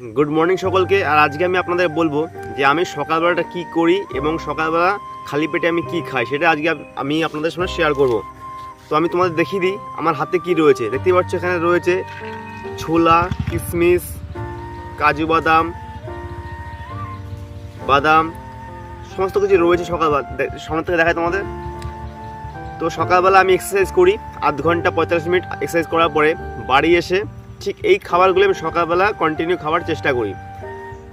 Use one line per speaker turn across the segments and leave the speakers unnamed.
Good morning সকলকে, আর আজকে আমি আপনাদের বলব যে আমি সকালবেলাটা কি করি এবং সকালবেলা খালি পেটে আমি কি খাই, সেটা আজকে আমি আপনাদের সঙ্গে শেয়ার করব। তো আমি তোমাদের দেখিয়ে দিই, আমার হাতে কি রয়েছে। দেখতেই পাচ্ছ এখানে রয়েছে ছোলা কিশমিশ কাজু বাদাম বাদাম, সমস্ত কিছু রয়েছে সকালবেলা। সামনে থেকে দেখায় তোমাদের। তো সকালবেলা আমি এক্সারসাইজ করি, আধ ঘণ্টা পঁয়তাল্লিশ মিনিট এক্সারসাইজ করার পরে বাড়ি এসে ঠিক এই খাবারগুলো আমি সকালবেলা কন্টিনিউ খাওয়ার চেষ্টা করি।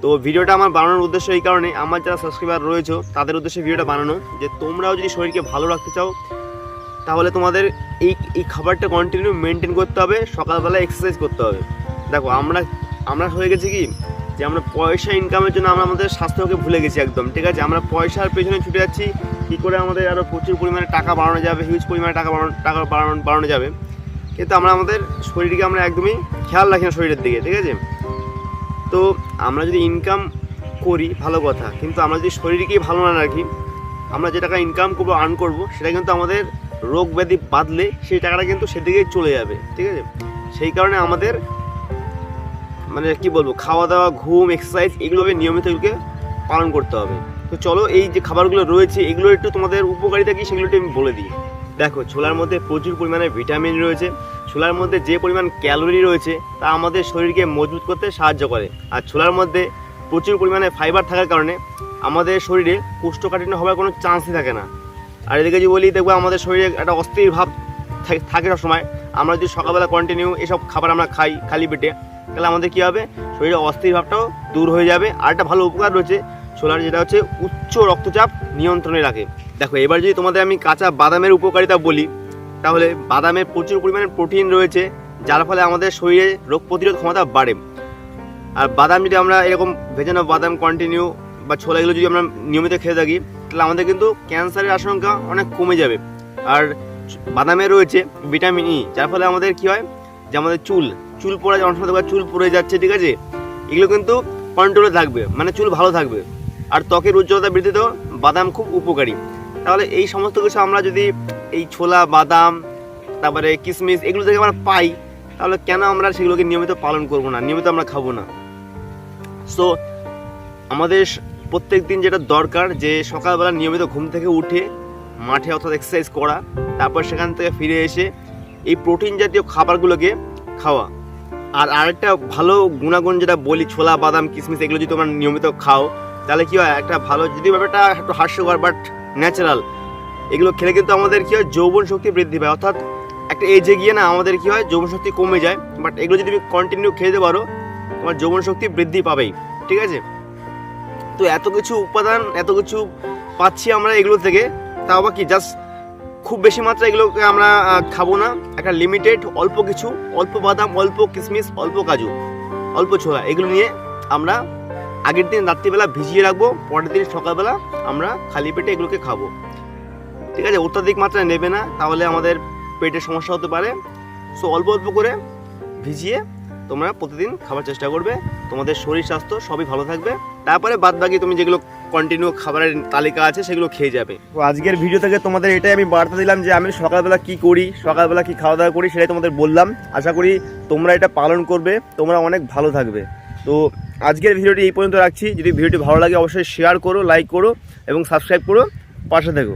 তো ভিডিওটা আমার বানানোর উদ্দেশ্য এই কারণে আমার যারা সাবস্ক্রাইবার রয়েছে, তাদের উদ্দেশ্যে ভিডিওটা বানানো, যে তোমরাও যদি শরীরকে ভালো রাখতে চাও, তাহলে তোমাদের এই এই খাবারটা কন্টিনিউ মেনটেন করতে হবে, সকালবেলা এক্সারসাইজ করতে হবে। দেখো, আমরা আমরা হয়ে গেছি কি? যে আমরা পয়সা ইনকামের জন্য আমরা আমাদের স্বাস্থ্যকে ভুলে গেছি একদম, ঠিক আছে? আমরা পয়সার পেছনে ছুটে যাচ্ছি, কী করে আমাদের আরও প্রচুর পরিমাণে টাকা বাড়ানো যাবে হিউজ পরিমাণে টাকা বাড়ানো টাকা বাড়ানো বাড়ানো যাবে। কিন্তু আমরা আমাদের শরীরকে আমরা একদমই খেয়াল রাখি না শরীরের দিকে, ঠিক আছে? তো আমরা যদি ইনকাম করি, ভালো কথা, কিন্তু আমরা যদি শরীরকেই ভালো না রাখি, আমরা যে টাকা ইনকাম করব আর্ন করব, সেটা কিন্তু আমাদের রোগ ব্যাধি বাদলে সেই টাকাটা কিন্তু সেদিকেই চলে যাবে, ঠিক আছে? সেই কারণে আমাদের মানে কি বলব খাওয়া দাওয়া ঘুম এক্সারসাইজ এগুলোকে নিয়মিত এগুলোকে পালন করতে হবে। তো চলো, এই যে খাবারগুলো রয়েছে, এগুলো একটু তোমাদের উপকারিতা কি সেগুলো একটু আমি বলে দিই। দেখো, ছোলার মধ্যে প্রচুর পরিমাণে ভিটামিন রয়েছে ছোলার মধ্যে যে পরিমাণ ক্যালোরি রয়েছে তা আমাদের শরীরকে মজবুত করতে সাহায্য করে। আর ছোলার মধ্যে প্রচুর পরিমাণে ফাইবার থাকার কারণে আমাদের শরীরে কোষ্ঠকাঠিন্য হওয়ার কোনো চান্সই থাকে না। আর এদিকে যদি বলি, দেখব আমাদের শরীরে একটা অস্থির ভাব থাক- সবসময়। আমরা যদি সকালবেলা কন্টিনিউ এসব খাবার আমরা খাই, খালি পেটে, তাহলে আমাদের কী হবে? শরীরে অস্থির ভাবটাও দূর হয়ে যাবে। আর একটা ভালো উপকার রয়েছে ছোলার যেটা হচ্ছে উচ্চ রক্তচাপ নিয়ন্ত্রণে রাখে। দেখো, এবার যদি তোমাদের আমি কাঁচা বাদামের উপকারিতা বলি তাহলে বাদামে প্রচুর পরিমাণে প্রোটিন রয়েছে, যার ফলে আমাদের শরীরে রোগ প্রতিরোধ ক্ষমতা বাড়ে। আর বাদাম যদি আমরা এরকম ভেজানো বাদাম কন্টিনিউ বা ছোলাগুলো যদি আমরা নিয়মিত খেয়ে থাকি, তাহলে আমাদের কিন্তু ক্যান্সারের আশঙ্কা অনেক কমে যাবে। আর বাদামে রয়েছে ভিটামিন ই যার ফলে আমাদের কি হয় যে আমাদের চুল চুল পড়ে অনেক সময় দেখবা চুল পড়ে যাচ্ছে, ঠিক আছে? এগুলো কিন্তু কন্ট্রোলে থাকবে মানে চুল ভালো থাকবে। আর ত্বকের উজ্জ্বলতা বৃদ্ধিতেও বাদাম খুব উপকারী। তাহলে এই সমস্ত কিছু আমরা যদি এই ছোলা, বাদাম, তারপরে কিশমিশ এগুলো থেকে আমরা পাই, তাহলে কেন আমরা সেগুলোকে নিয়মিত পালন করব না? নিয়মিত আমরা খাব না। সো আমাদের প্রত্যেক দিন যেটা দরকার যে সকালবেলা নিয়মিত ঘুম থেকে উঠে মাঠে অর্থাৎ এক্সারসাইজ করা, তারপর সেখান থেকে ফিরে এসে এই প্রোটিন জাতীয় খাবারগুলোকে খাওয়া। আর আরেকটা ভালো গুণাগুণ যেটা বলি, ছোলা, বাদাম কিশমিশ এগুলো যদি তোমরা নিয়মিত খাও, তাহলে কি হয়, একটা ভালো যদি ব্যাপারটা একটু হাস্যকর বাট ন্যাচারাল। এগুলো খেলে কিন্তু আমাদের কি হয়, যৌবন শক্তি বৃদ্ধি পায়। অর্থাৎ একটা এজে গিয়ে না আমাদের কি হয়, যৌবন শক্তি কমে যায়। বাট এগুলো যদি তুমি কন্টিনিউ খেতে পারো, তোমার যৌবন শক্তি বৃদ্ধি পাবেই। ঠিক আছে? তো এত কিছু উপাদান, এত কিছু পাচ্ছি আমরা এগুলো থেকে। তাও আবার কি জাস্ট খুব বেশি মাত্রা এগুলোকে আমরা খাব না। একটা লিমিটেড অল্প কিছু, অল্প বাদাম, অল্প কিশমিশ অল্প কাজু, অল্প ছোলা, এগুলো নিয়ে আমরা আগের দিন রাত্রিবেলা ভিজিয়ে রাখব, পরের দিন সকালবেলা আমরা খালি পেটে এগুলোকে খাব। ঠিক আছে? অত্যাধিক মাত্রায় নেবে না, তাহলে আমাদের পেটের সমস্যা হতে পারে। সো অল্প অল্প করে ভিজিয়ে তোমরা প্রতিদিন খাবার চেষ্টা করবে। তোমাদের শরীর, স্বাস্থ্য সবই ভালো থাকবে। তারপরে বাদ বাকি তুমি যেগুলো কন্টিনিউ খাবারের তালিকা আছে, সেগুলো খেয়ে যাবে। তো আজকের ভিডিও থেকে তোমাদের এটাই আমি বার্তা দিলাম যে আমি সকালবেলা কি করি, সকালবেলা কি খাওয়া দাওয়া করি, সেটাই তোমাদের বললাম। আশা করি তোমরা এটা পালন করবে, তোমরা অনেক ভালো থাকবে। তো আজকের ভিডিওটি এই পর্যন্ত রাখছি। যদি ভিডিওটি ভালো লাগে, অবশ্যই শেয়ার করো লাইক করো এবং সাবস্ক্রাইব করো। পাশে থেকো।